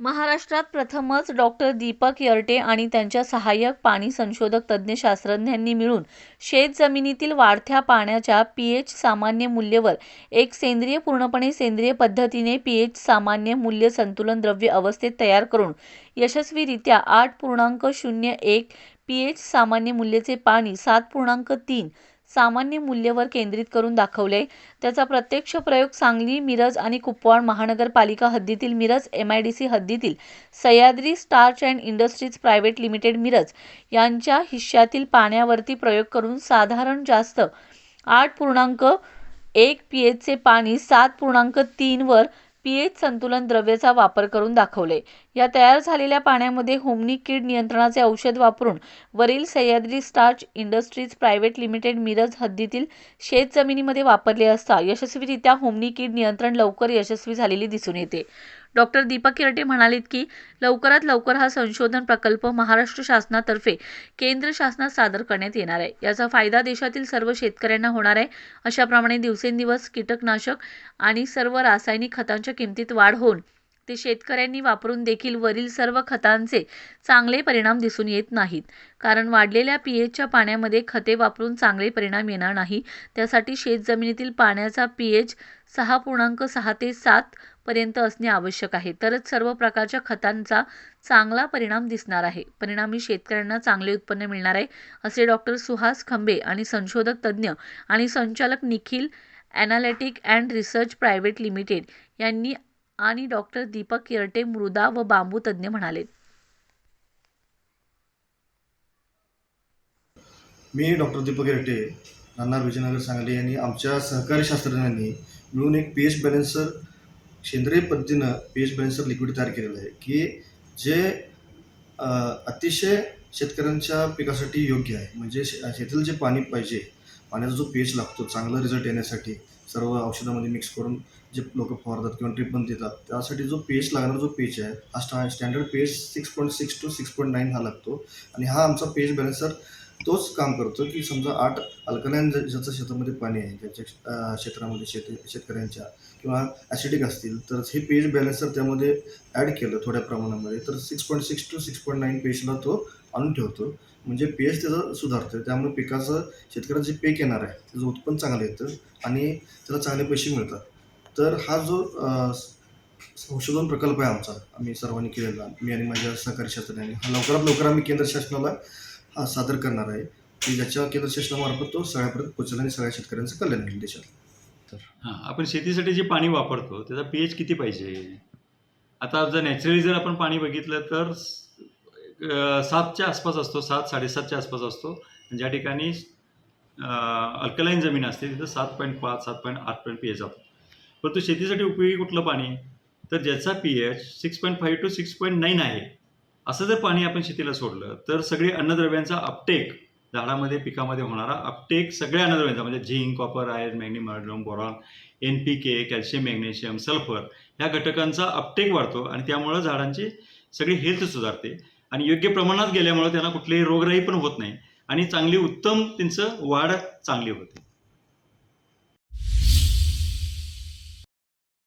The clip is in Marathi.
महाराष्ट्रात प्रथमच डॉक्टर दीपक यरटे आणि त्यांच्या सहाय्यक पाणी संशोधक तज्ज्ञ शास्त्रज्ञांनी मिळून शेतजमिनीतील वाढत्या पाण्याच्या पीएच सामान्य मूल्यवर एक सेंद्रिय पूर्णपणे सेंद्रिय पद्धतीने पीएच सामान्य मूल्य संतुलन द्रव्य अवस्थेत तयार करून यशस्वीरित्या आठ पूर्णांक शून्य एक पीएच सामान्य मूल्याचे पाणी सात पूर्णांक तीन सामान्य मूल्यवर केंद्रित करून दाखवले. त्याचा प्रत्यक्ष प्रयोग सांगली मिरज आणि कुपवाड महानगरपालिका हद्दीतील Miraj M I D C हद्दीतील Sahyadri starch and industries private limited Miraj यांच्या हिश्श्यातील पाण्यावरती प्रयोग करून साधारण जास्त आठ पूर्णांक एक पी एचचे पाणी सात पूर्णांक तीनवर पीएच संतुलन द्रव्याचा वापर करून दाखवले. या तयार झालेल्या पाण्यामध्ये होमनी कीड नियंत्रणाचे औषध वापरून वरील Sahyadri starch industries private limited Miraj हद्दीतील शेत जमिनीमध्ये वापरले असता यशस्वीरित्या होमनी कीड नियंत्रण लवकर यशस्वी झालेली दिसून येते. डॉक्टर दीपक किरटे म्हणालेत की लवकरात लवकर हा संशोधन प्रकल्प महाराष्ट्र शासनातर्फे केंद्र शासनात सादर करण्यात येणार आहे. याचा फायदा देशातील सर्व शेतकऱ्यांना होणार आहे. अशाप्रमाणे दिवसेंदिवस कीटकनाशक आणि सर्व रासायनिक खतांच्या किमतीत वाढ होऊन ते शेतकऱ्यांनी वापरून देखील वरील सर्व खतांचे चांगले परिणाम दिसून येत नाहीत. कारण वाढलेल्या पी एचच्या पाण्यामध्ये खते वापरून चांगले परिणाम येणार नाही. त्यासाठी शेतजमिनीतील पाण्याचा पी एच सहा पूर्णांक सहा ते सात पर्यंत असणे आवश्यक आहे. तरच सर्व प्रकारच्या खतांचा चांगला परिणाम दिसणार आहे. परिणामी शेतकऱ्यांना चांगले उत्पन्न मिळणार आहे असे डॉक्टर सुहास खंबे आणि संशोधक तज्ज्ञ आणि संचालक Nikhil analytic and research private limited यांनी आणि डॉक्टर दीपक किरटे मृदा व बांबू तज्ज्ञ म्हणाले. मी डॉक्टर दीपक रेड्डे राहणार विजयनगर सांगली यांनी आमच्या सहकारी शास्त्रज्ञांनी मिळून एक पी एच बॅलेन्सर सेंद्रिय पद्धतीनं पी एच बॅलेन्सर लिक्विड तयार केलेलं आहे की जे अतिशय शेतकऱ्यांच्या पिकासाठी योग्य आहे. म्हणजे शे शेतीला जे पाणी पाहिजे पाण्याचा जो पी एच लागतो चांगला रिझल्ट येण्यासाठी सर्व औषधामध्ये मिक्स करून जे लोक फवारतात किंवा ट्रीटमेंट देतात त्यासाठी जो पी एच लागणारा जो पी एच आहे हा स्टा standard P H six point six to six point nine हा लागतो. आणि हा आमचा पी एच बॅलेन्सर तोच काम करतो की समजा आठ अल्कलाईन ज्याचं शेतामध्ये पाणी आहे ज्याच्या क्षेत्रामध्ये शेती शेतकऱ्यांच्या किंवा ॲसिडिक असतील तर हे पेज बॅलन्सर त्यामध्ये ॲड केलं थोड्या प्रमाणामध्ये तर six point six to six point nine पेजला तो आणून ठेवतो. म्हणजे पेज त्याचं सुधारतं त्यामुळे पिकाचं शेतकऱ्याचं जे पीक येणार आहे त्याचं उत्पन्न चांगलं येतं आणि त्याला चांगले पैसे मिळतात. तर हा जो संशोधन प्रकल्प आहे आमचा आम्ही सर्वांनी केलेला मी आणि माझ्या सहकारी शास्त्रज्ञांनी हा लवकरात लवकर आम्ही केंद्र शासनाला हा सादर करणार आहे. की ज्याच्या केंद्र शासनामार्फत तो सगळ्यापर्यंत पोहोचेल आणि सगळ्या शेतकऱ्यांचं कल्याण होईल देशात तर हां आपण शेतीसाठी जे पाणी वापरतो त्याचा पी एच किती पाहिजे? आता जर नॅचरली जर आपण पाणी बघितलं तर सातच्या आसपास असतो सात साडेसातच्या आसपास असतो. ज्या ठिकाणी अल्कलाईन जमीन असते तिथं सात पॉईंट पाच सात पॉईंट आठ पॉईंट पी एच जातो. परंतु शेतीसाठी उपयोगी कुठलं पाणी? तर ज्याचा P H six point five to six point nine आहे. असं जर पाणी आपण शेतीला सोडलं तर सगळी अन्नद्रव्यांचा अपटेक झाडामध्ये पिकामध्ये होणारा अपटेक सगळ्या अन्नद्रव्यांचा म्हणजे zinc copper iron मॅग्नी magnesium boron N P K calcium magnesium sulphur ह्या घटकांचा अपटेक वाढतो आणि त्यामुळं झाडांची सगळी हेल्थ सुधारते. आणि योग्य प्रमाणात गेल्यामुळं त्यांना कुठलेही रोगराई पण होत नाही आणि चांगली उत्तम त्यांचं वाढ चांगली होते.